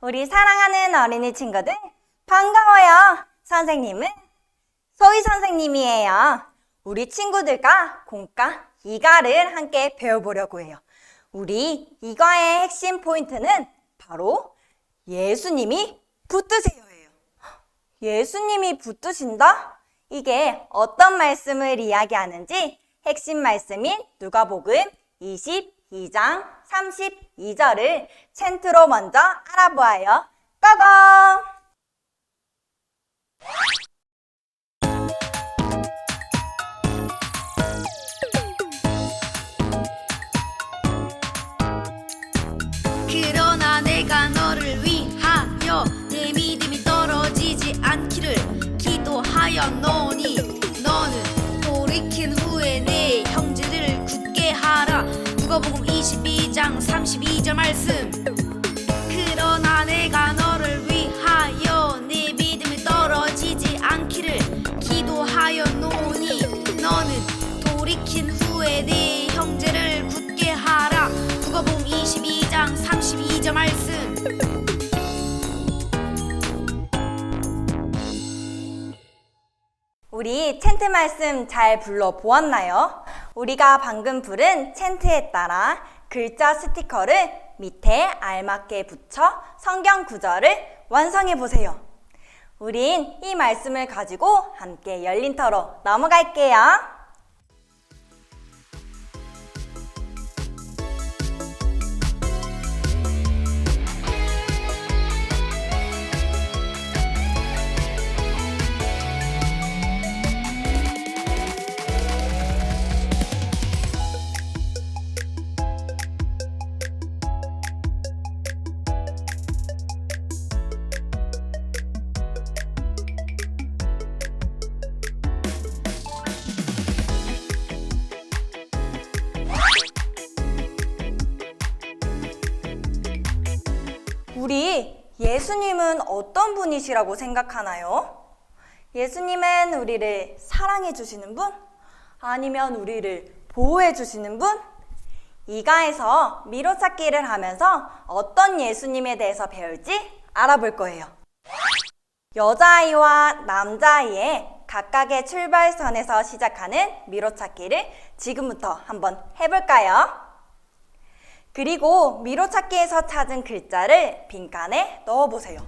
우리 사랑하는 어린이 친구들, 반가워요. 선생님은 소희 선생님이에요. 우리 친구들과 공과 이가를 함께 배워보려고 해요. 우리 이과의 핵심 포인트는 바로 예수님이 붙드세요예요. 예수님이 붙드신다? 이게 어떤 말씀을 이야기하는지 핵심 말씀인 누가복음 22장 32절을 챈트로 먼저 알아보아요. 고고! 그러나 내가 너를 위하여 내 믿음이 떨어지지 않기를 기도하였노니 너는 돌이킨 후 누가복음 22장 32절 말씀. 그러나 내가 너를 위하여 내 믿음이 떨어지지 않기를 기도하였노니 너는 돌이킨 후에 내 형제를 굳게 하라. 누가복음 22장 32절 말씀. 우리 챈트 말씀 잘 불러 보았나요? 우리가 방금 부른 챈트에 따라 글자 스티커를 밑에 알맞게 붙여 성경 구절을 완성해 보세요. 우린 이 말씀을 가지고 함께 열린 터로 넘어갈게요. 분이시라고 생각하나요? 예수님은 우리를 사랑해 주시는 분? 아니면 우리를 보호해 주시는 분? 이가에서 미로찾기를 하면서 어떤 예수님에 대해서 배울지 알아볼 거예요. 여자아이와 남자아이의 각각의 출발선에서 시작하는 미로찾기를 지금부터 한번 해볼까요? 그리고 미로찾기에서 찾은 글자를 빈칸에 넣어보세요.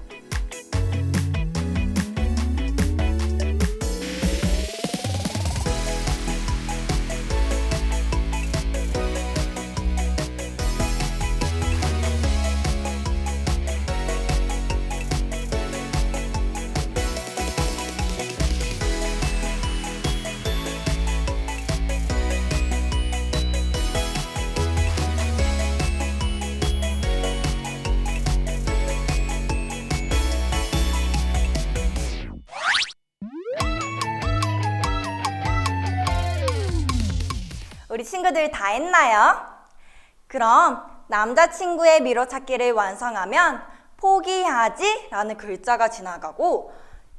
우리 친구들 다 했나요? 그럼 남자친구의 미로찾기를 완성하면 포기하지 라는 글자가 지나가고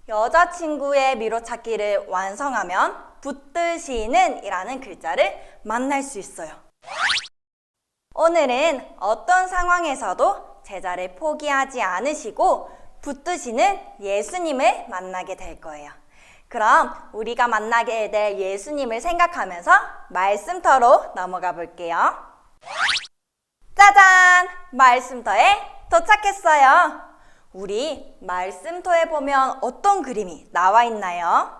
여자친구의 미로찾기를 완성하면 붙드시는 이라는 글자를 만날 수 있어요. 오늘은 어떤 상황에서도 제자를 포기하지 않으시고 붙드시는 예수님을 만나게 될 거예요. 그럼 우리가 만나게 될 예수님을 생각하면서 말씀터로 넘어가 볼게요. 짜잔! 말씀터에 도착했어요. 우리 말씀터에 보면 어떤 그림이 나와 있나요?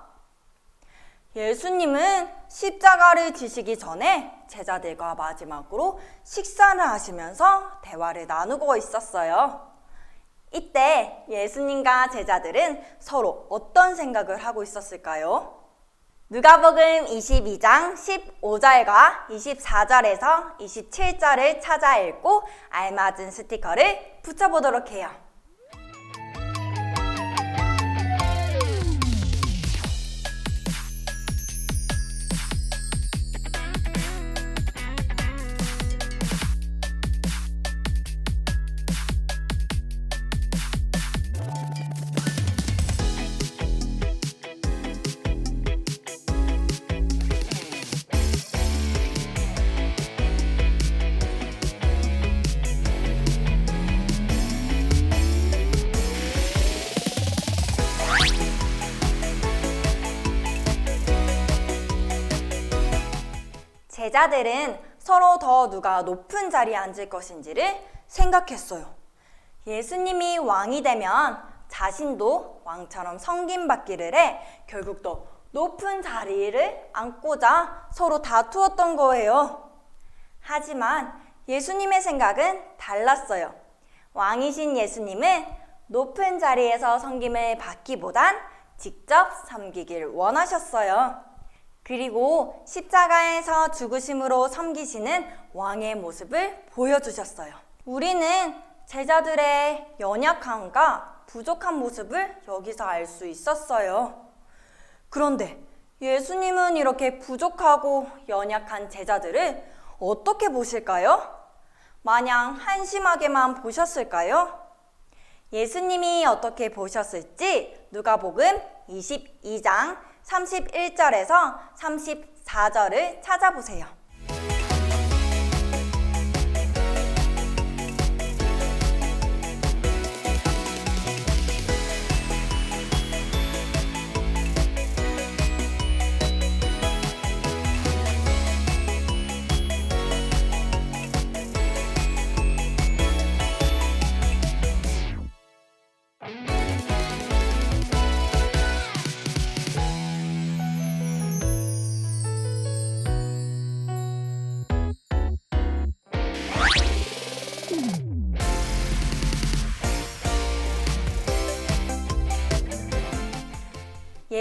예수님은 십자가를 지시기 전에 제자들과 마지막으로 식사를 하시면서 대화를 나누고 있었어요. 이때 예수님과 제자들은 서로 어떤 생각을 하고 있었을까요? 누가복음 22장 15절과 24절에서 27절을 찾아 읽고 알맞은 스티커를 붙여보도록 해요. 제자들은 서로 더 누가 높은 자리에 앉을 것인지를 생각했어요. 예수님이 왕이 되면 자신도 왕처럼 섬김받기를 해 결국 더 높은 자리를 앉고자 서로 다투었던 거예요. 하지만 예수님의 생각은 달랐어요. 왕이신 예수님은 높은 자리에서 섬김을 받기보단 직접 섬기길 원하셨어요. 그리고 십자가에서 죽으심으로 섬기시는 왕의 모습을 보여주셨어요. 우리는 제자들의 연약함과 부족한 모습을 여기서 알 수 있었어요. 그런데 예수님은 이렇게 부족하고 연약한 제자들을 어떻게 보실까요? 마냥 한심하게만 보셨을까요? 예수님이 어떻게 보셨을지 누가복음 22장 31절에서 34절을 찾아보세요.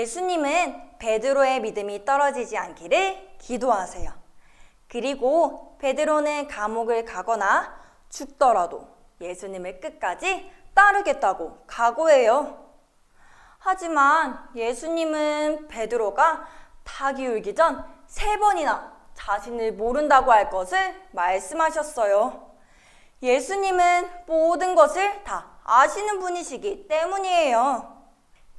예수님은 베드로의 믿음이 떨어지지 않기를 기도하세요. 그리고 베드로는 감옥을 가거나 죽더라도 예수님을 끝까지 따르겠다고 각오해요. 하지만 예수님은 베드로가 닭이 울기 전 세 번이나 자신을 모른다고 할 것을 말씀하셨어요. 예수님은 모든 것을 다 아시는 분이시기 때문이에요.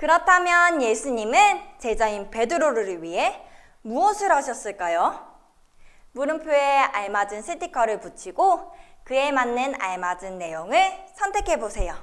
그렇다면 예수님은 제자인 베드로를 위해 무엇을 하셨을까요? 물음표에 알맞은 스티커를 붙이고 그에 맞는 알맞은 내용을 선택해 보세요.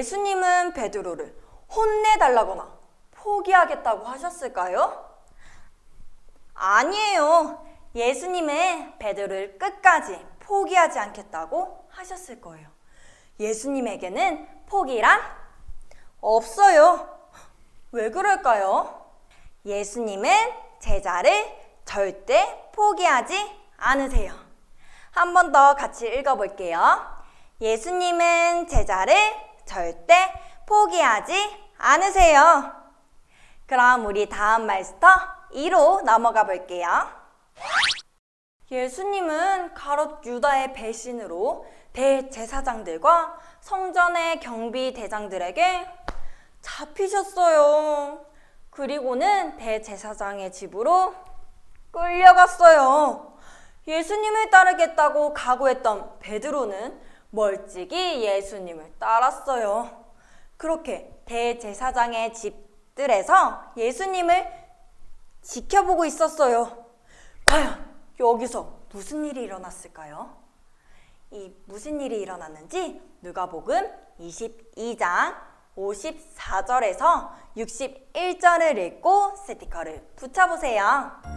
예수님은 베드로를 혼내달라거나 포기하겠다고 하셨을까요? 아니에요. 예수님은 베드로를 끝까지 포기하지 않겠다고 하셨을 거예요. 예수님에게는 포기란 없어요. 왜 그럴까요? 예수님은 제자를 절대 포기하지 않으세요. 한 번 더 같이 읽어볼게요. 예수님은 제자를 절대 포기하지 않으세요. 그럼 우리 다음 말스터 2로 넘어가 볼게요. 예수님은 가롯 유다의 배신으로 대제사장들과 성전의 경비 대장들에게 잡히셨어요. 그리고는 대제사장의 집으로 끌려갔어요. 예수님을 따르겠다고 각오했던 베드로는 멀찍이 예수님을 따랐어요. 그렇게 대제사장의 집들에서 예수님을 지켜보고 있었어요. 과연 여기서 무슨 일이 일어났을까요? 이 무슨 일이 일어났는지 누가복음 22장 54절에서 61절을 읽고 스티커를 붙여보세요.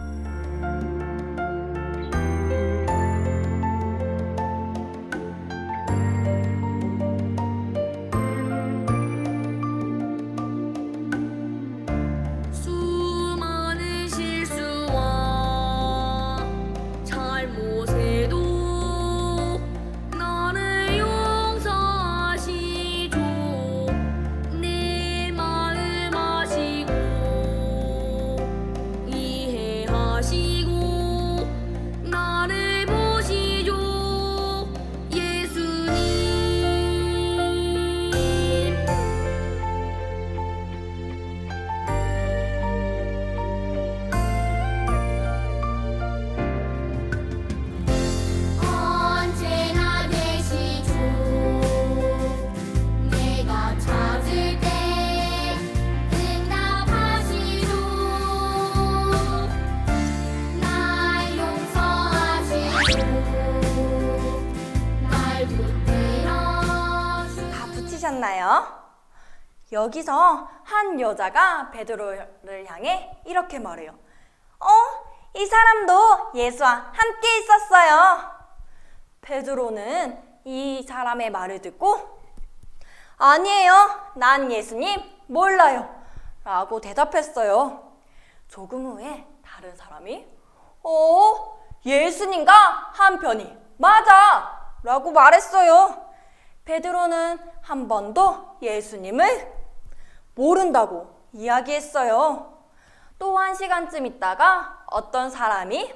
여기서 한 여자가 베드로를 향해 이렇게 말해요. 어? 이 사람도 예수와 함께 있었어요. 베드로는 이 사람의 말을 듣고 아니에요. 난 예수님 몰라요. 라고 대답했어요. 조금 후에 다른 사람이 어? 예수님과 한편이 맞아! 라고 말했어요. 베드로는 한번더 예수님을 모른다고 이야기했어요. 또 한 시간쯤 있다가 어떤 사람이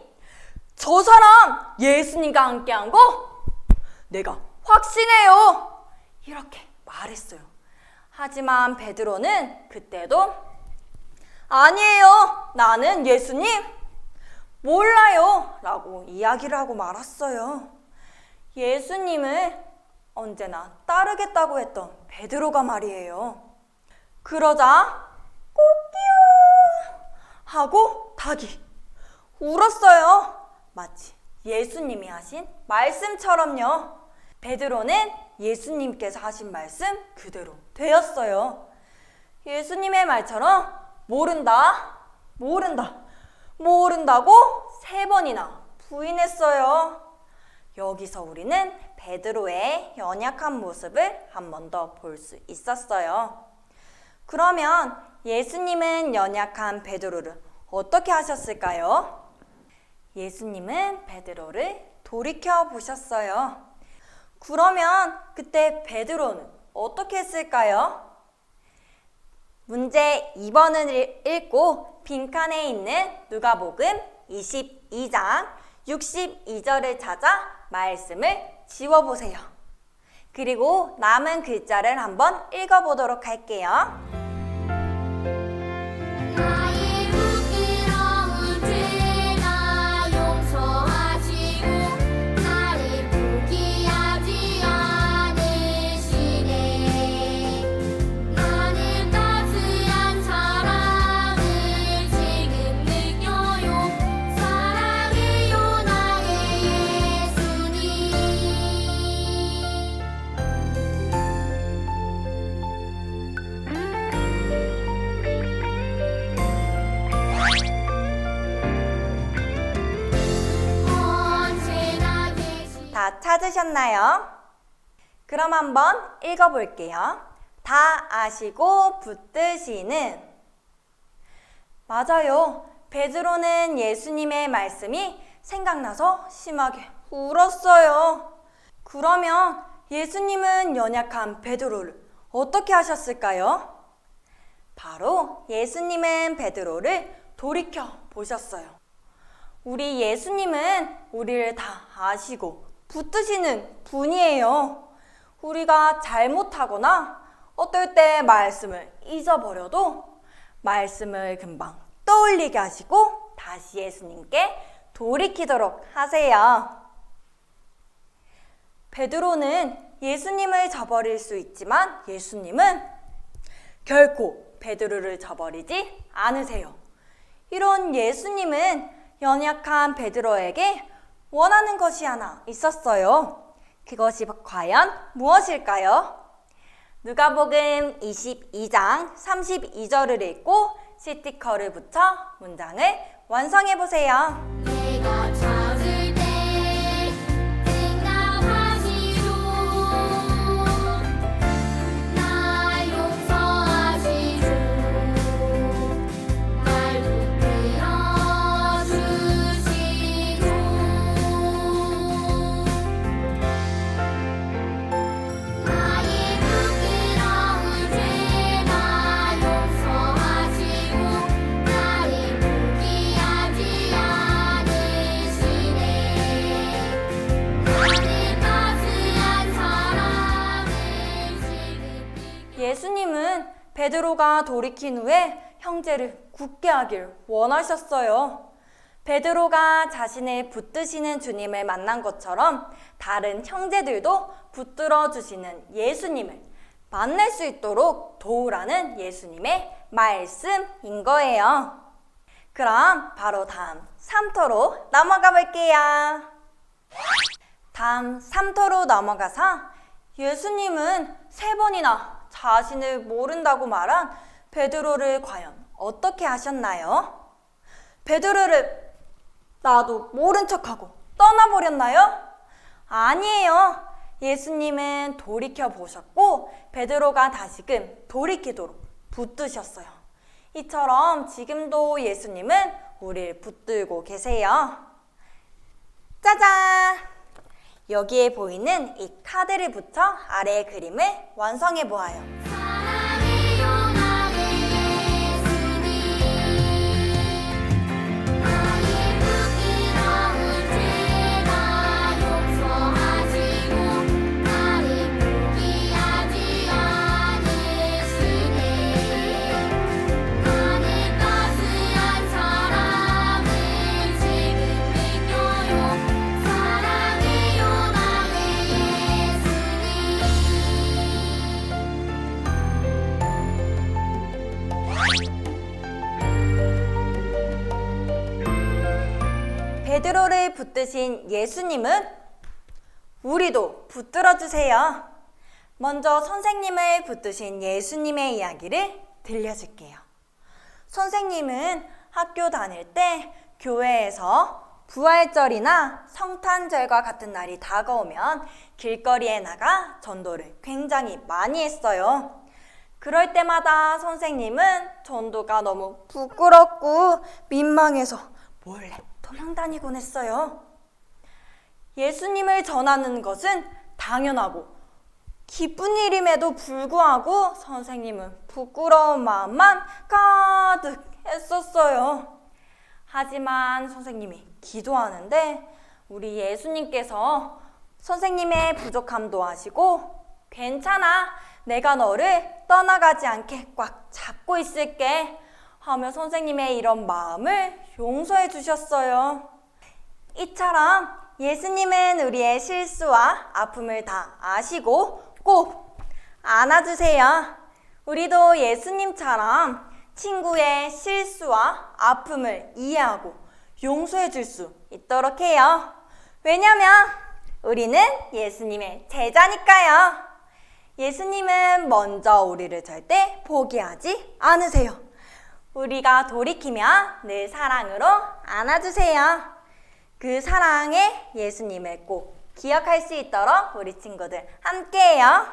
저 사람 예수님과 함께한 거 내가 확신해요. 이렇게 말했어요. 하지만 베드로는 그때도 아니에요. 나는 예수님 몰라요. 라고 이야기를 하고 말았어요. 예수님을 언제나 따르겠다고 했던 베드로가 말이에요. 그러자 꼭기요 하고 닭이 울었어요. 마치 예수님이 하신 말씀처럼요. 베드로는 예수님께서 하신 말씀 그대로 되었어요. 예수님의 말처럼 모른다, 모른다, 모른다고 세 번이나 부인했어요. 여기서 우리는 베드로의 연약한 모습을 한 번 더 볼 수 있었어요. 그러면 예수님은 연약한 베드로를 어떻게 하셨을까요? 예수님은 베드로를 돌이켜 보셨어요. 그러면 그때 베드로는 어떻게 했을까요? 문제 2번을 읽고 빈칸에 있는 누가복음 22장 62절을 찾아 말씀을 지워보세요. 그리고 남은 글자를 한번 읽어보도록 할게요. 찾으셨나요? 그럼 한번 읽어볼게요. 다 아시고 붙드시는 맞아요. 베드로는 예수님의 말씀이 생각나서 심하게 울었어요. 그러면 예수님은 연약한 베드로를 어떻게 하셨을까요? 바로 예수님은 베드로를 돌이켜 보셨어요. 우리 예수님은 우리를 다 아시고 붙드시는 분이에요. 우리가 잘못하거나 어떨 때 말씀을 잊어버려도 말씀을 금방 떠올리게 하시고 다시 예수님께 돌이키도록 하세요. 베드로는 예수님을 저버릴 수 있지만 예수님은 결코 베드로를 저버리지 않으세요. 이런 예수님은 연약한 베드로에게 원하는 것이 하나 있었어요. 그것이 과연 무엇일까요? 누가복음 22장 32절을 읽고 스티커를 붙여 문장을 완성해 보세요. 베드로가 돌이킨 후에 형제를 굳게 하길 원하셨어요. 베드로가 자신을 붙드시는 주님을 만난 것처럼 다른 형제들도 붙들어 주시는 예수님을 만날 수 있도록 도우라는 예수님의 말씀인 거예요. 그럼 바로 다음 3토로 넘어가 볼게요. 다음 3토로 넘어가서 예수님은 세 번이나 자신을 모른다고 말한 베드로를 과연 어떻게 하셨나요? 베드로를 나도 모른 척하고 떠나버렸나요? 아니에요. 예수님은 돌이켜 보셨고 베드로가 다시금 돌이키도록 붙드셨어요. 이처럼 지금도 예수님은 우리를 붙들고 계세요. 짜잔! 여기에 보이는 이 카드를 붙여 아래의 그림을 완성해 보아요. 붙드신 예수님은 우리도 붙들어 주세요. 먼저 선생님을 붙드신 예수님의 이야기를 들려줄게요. 선생님은 학교 다닐 때 교회에서 부활절이나 성탄절과 같은 날이 다가오면 길거리에 나가 전도를 굉장히 많이 했어요. 그럴 때마다 선생님은 전도가 너무 부끄럽고 민망해서 몰래 도망다니곤 했어요. 예수님을 전하는 것은 당연하고 기쁜 일임에도 불구하고 선생님은 부끄러운 마음만 가득 했었어요. 하지만 선생님이 기도하는데 우리 예수님께서 선생님의 부족함도 아시고 괜찮아. 내가 너를 떠나가지 않게 꽉 잡고 있을게. 하며 선생님의 이런 마음을 용서해 주셨어요. 이처럼 예수님은 우리의 실수와 아픔을 다 아시고 꼭 안아주세요. 우리도 예수님처럼 친구의 실수와 아픔을 이해하고 용서해 줄 수 있도록 해요. 왜냐면 우리는 예수님의 제자니까요. 예수님은 먼저 우리를 절대 포기하지 않으세요. 우리가 돌이키면 늘 사랑으로 안아주세요. 그 사랑에 예수님을 꼭 기억할 수 있도록 우리 친구들 함께해요.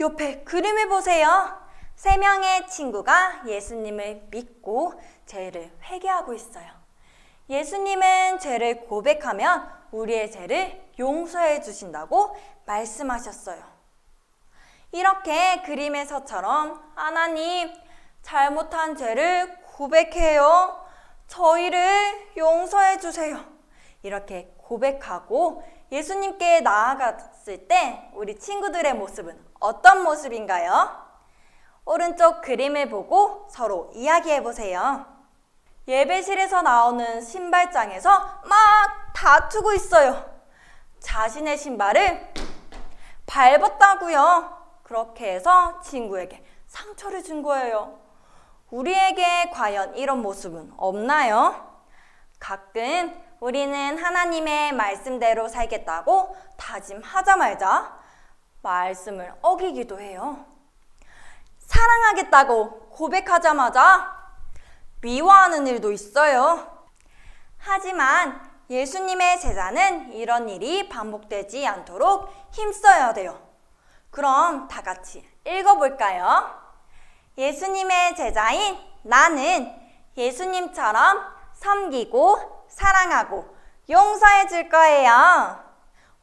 옆에 그림을 보세요. 세 명의 친구가 예수님을 믿고 죄를 회개하고 있어요. 예수님은 죄를 고백하면 우리의 죄를 용서해 주신다고 말씀하셨어요. 이렇게 그림에서처럼 하나님 잘못한 죄를 고백해요. 저희를 용서해 주세요. 이렇게 고백하고 예수님께 나아갔을 때 우리 친구들의 모습은 어떤 모습인가요? 오른쪽 그림을 보고 서로 이야기해 보세요. 예배실에서 나오는 신발장에서 막 다투고 있어요. 자신의 신발을 밟았다고요. 그렇게 해서 친구에게 상처를 준 거예요. 우리에게 과연 이런 모습은 없나요? 가끔 우리는 하나님의 말씀대로 살겠다고 다짐하자마자 말씀을 어기기도 해요. 사랑하겠다고 고백하자마자 미워하는 일도 있어요. 하지만 예수님의 제자는 이런 일이 반복되지 않도록 힘써야 돼요. 그럼 다 같이 읽어볼까요? 예수님의 제자인 나는 예수님처럼 섬기고 사랑하고 용서해 줄 거예요.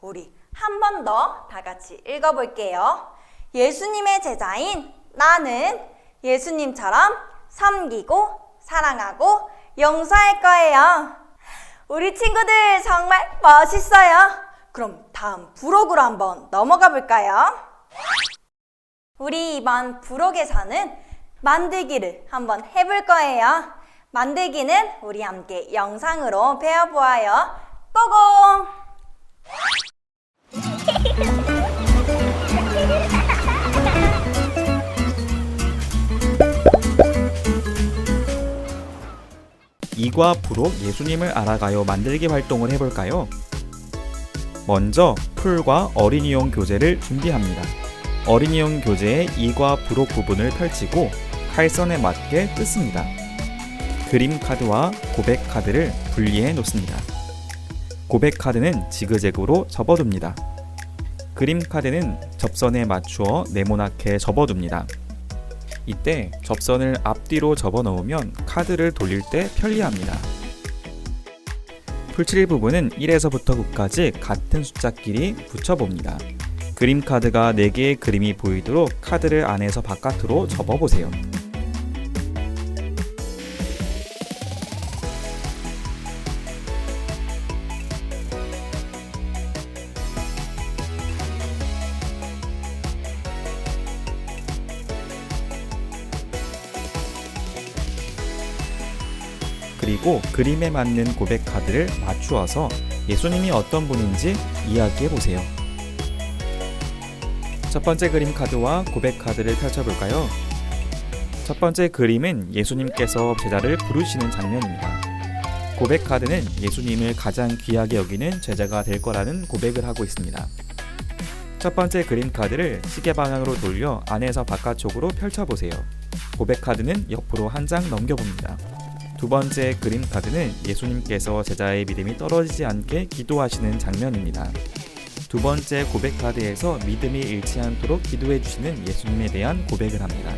우리 한 번 더 다 같이 읽어 볼게요. 예수님의 제자인 나는 예수님처럼 섬기고 사랑하고 용서할 거예요. 우리 친구들 정말 멋있어요. 그럼 다음 부록으로 한번 넘어가 볼까요? 우리 이번 부록에서는 만들기를 한번 해볼 거예요. 만들기는 우리 함께 영상으로 배워보아요. 고고! 이과 부록 예수님을 알아가요 만들기 활동을 해볼까요? 먼저 풀과 어린이용 교재를 준비합니다. 어린이용 교재의 이과 부록 부분을 펼치고 칼선에 맞게 뜯습니다. 그림 카드와 고백 카드를 분리해 놓습니다. 고백 카드는 지그재그로 접어둡니다. 그림 카드는 접선에 맞추어 네모나게 접어둡니다. 이때 접선을 앞뒤로 접어 넣으면 카드를 돌릴 때 편리합니다. 풀칠 부분은 1에서부터 9까지 같은 숫자끼리 붙여봅니다. 그림 카드가 4개의 그림이 보이도록 카드를 안에서 바깥으로 접어보세요. 그리고 그림에 맞는 고백 카드를 맞추어서 예수님이 어떤 분인지 이야기해 보세요. 첫 번째 그림 카드와 고백 카드를 펼쳐볼까요? 첫 번째 그림은 예수님께서 제자를 부르시는 장면입니다. 고백 카드는 예수님을 가장 귀하게 여기는 제자가 될 거라는 고백을 하고 있습니다. 첫 번째 그림 카드를 시계 방향으로 돌려 안에서 바깥쪽으로 펼쳐보세요. 고백 카드는 옆으로 한 장 넘겨봅니다. 두 번째 그림 카드는 예수님께서 제자의 믿음이 떨어지지 않게 기도하시는 장면입니다. 두 번째 고백 카드에서 믿음이 잃지 않도록 기도해 주시는 예수님에 대한 고백을 합니다.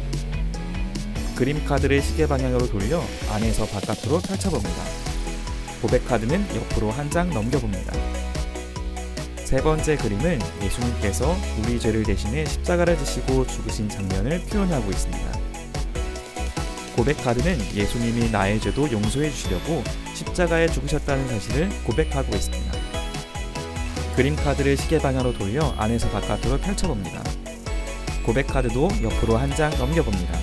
그림 카드를 시계 방향으로 돌려 안에서 바깥으로 펼쳐봅니다. 고백 카드는 옆으로 한 장 넘겨봅니다. 세 번째 그림은 예수님께서 우리 죄를 대신해 십자가를 지시고 죽으신 장면을 표현하고 있습니다. 고백 카드는 예수님이 나의 죄도 용서해 주시려고 십자가에 죽으셨다는 사실을 고백하고 있습니다. 그림 카드를 시계 방향으로 돌려 안에서 바깥으로 펼쳐봅니다. 고백 카드도 옆으로 한 장 넘겨봅니다.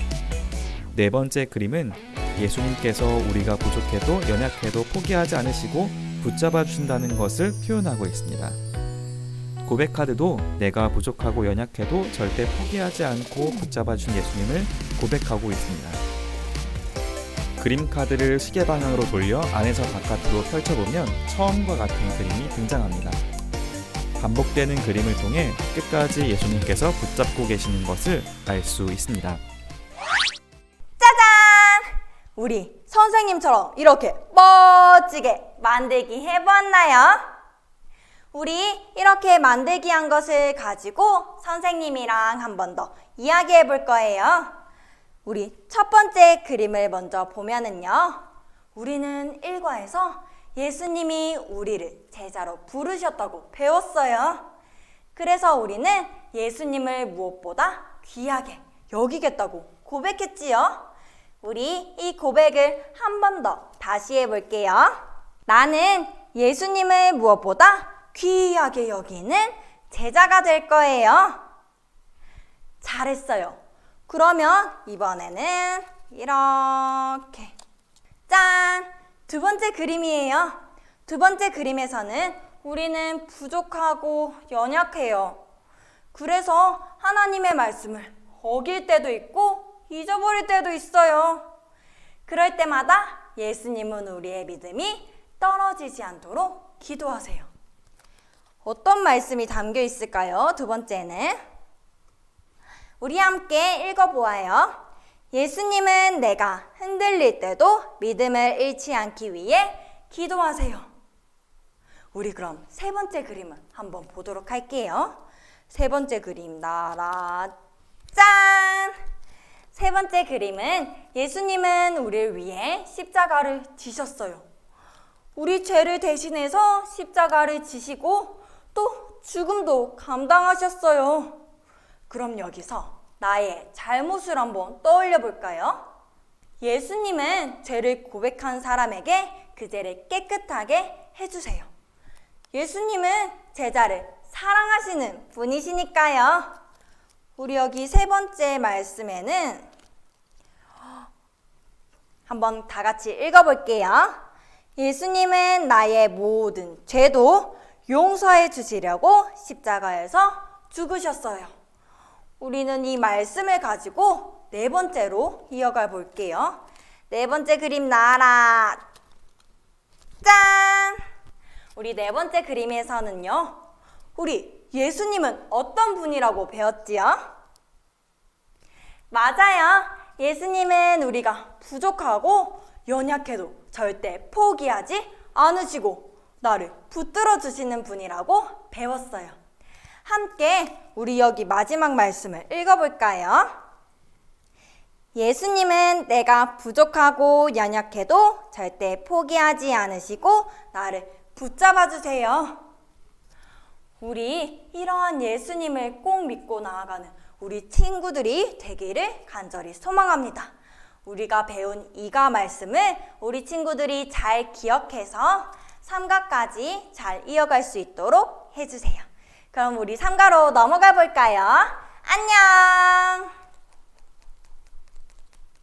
네 번째 그림은 예수님께서 우리가 부족해도 연약해도 포기하지 않으시고 붙잡아 주신다는 것을 표현하고 있습니다. 고백 카드도 내가 부족하고 연약해도 절대 포기하지 않고 붙잡아 준 예수님을 고백하고 있습니다. 그림 카드를 시계 방향으로 돌려 안에서 바깥으로 펼쳐보면 처음과 같은 그림이 등장합니다. 반복되는 그림을 통해 끝까지 예수님께서 붙잡고 계시는 것을 알 수 있습니다. 짜잔! 우리 선생님처럼 이렇게 멋지게 만들기 해보았나요? 우리 이렇게 만들기 한 것을 가지고 선생님이랑 한 번 더 이야기해 볼 거예요. 우리 첫 번째 그림을 먼저 보면은요. 우리는 일과에서 예수님이 우리를 제자로 부르셨다고 배웠어요. 그래서 우리는 예수님을 무엇보다 귀하게 여기겠다고 고백했지요. 우리 이 고백을 한 번 더 다시 해볼게요. 나는 예수님을 무엇보다 귀하게 여기는 제자가 될 거예요. 잘했어요. 그러면 이번에는 이렇게 짠! 두 번째 그림이에요. 두 번째 그림에서는 우리는 부족하고 연약해요. 그래서 하나님의 말씀을 어길 때도 있고 잊어버릴 때도 있어요. 그럴 때마다 예수님은 우리의 믿음이 떨어지지 않도록 기도하세요. 어떤 말씀이 담겨 있을까요? 두 번째는 우리 함께 읽어보아요. 예수님은 내가 흔들릴 때도 믿음을 잃지 않기 위해 기도하세요. 우리 그럼 세 번째 그림을 한번 보도록 할게요. 세 번째 그림 나라 짠! 세 번째 그림은 예수님은 우리를 위해 십자가를 지셨어요. 우리 죄를 대신해서 십자가를 지시고 또 죽음도 감당하셨어요. 그럼 여기서 나의 잘못을 한번 떠올려 볼까요? 예수님은 죄를 고백한 사람에게 그 죄를 깨끗하게 해주세요. 예수님은 제자를 사랑하시는 분이시니까요. 우리 여기 세 번째 말씀에는 한번 다 같이 읽어볼게요. 예수님은 나의 모든 죄도 용서해 주시려고 십자가에서 죽으셨어요. 우리는 이 말씀을 가지고 네 번째로 이어가 볼게요. 네 번째 그림 나라. 짠! 우리 네 번째 그림에서는요. 우리 예수님은 어떤 분이라고 배웠지요? 맞아요. 예수님은 우리가 부족하고 연약해도 절대 포기하지 않으시고 나를 붙들어 주시는 분이라고 배웠어요. 함께 우리 여기 마지막 말씀을 읽어볼까요? 예수님은 내가 부족하고 연약해도 절대 포기하지 않으시고 나를 붙잡아 주세요. 우리 이러한 예수님을 꼭 믿고 나아가는 우리 친구들이 되기를 간절히 소망합니다. 우리가 배운 이가 말씀을 우리 친구들이 잘 기억해서 삼가까지 잘 이어갈 수 있도록 해주세요. 그럼 우리 삼가로 넘어가 볼까요? 안녕!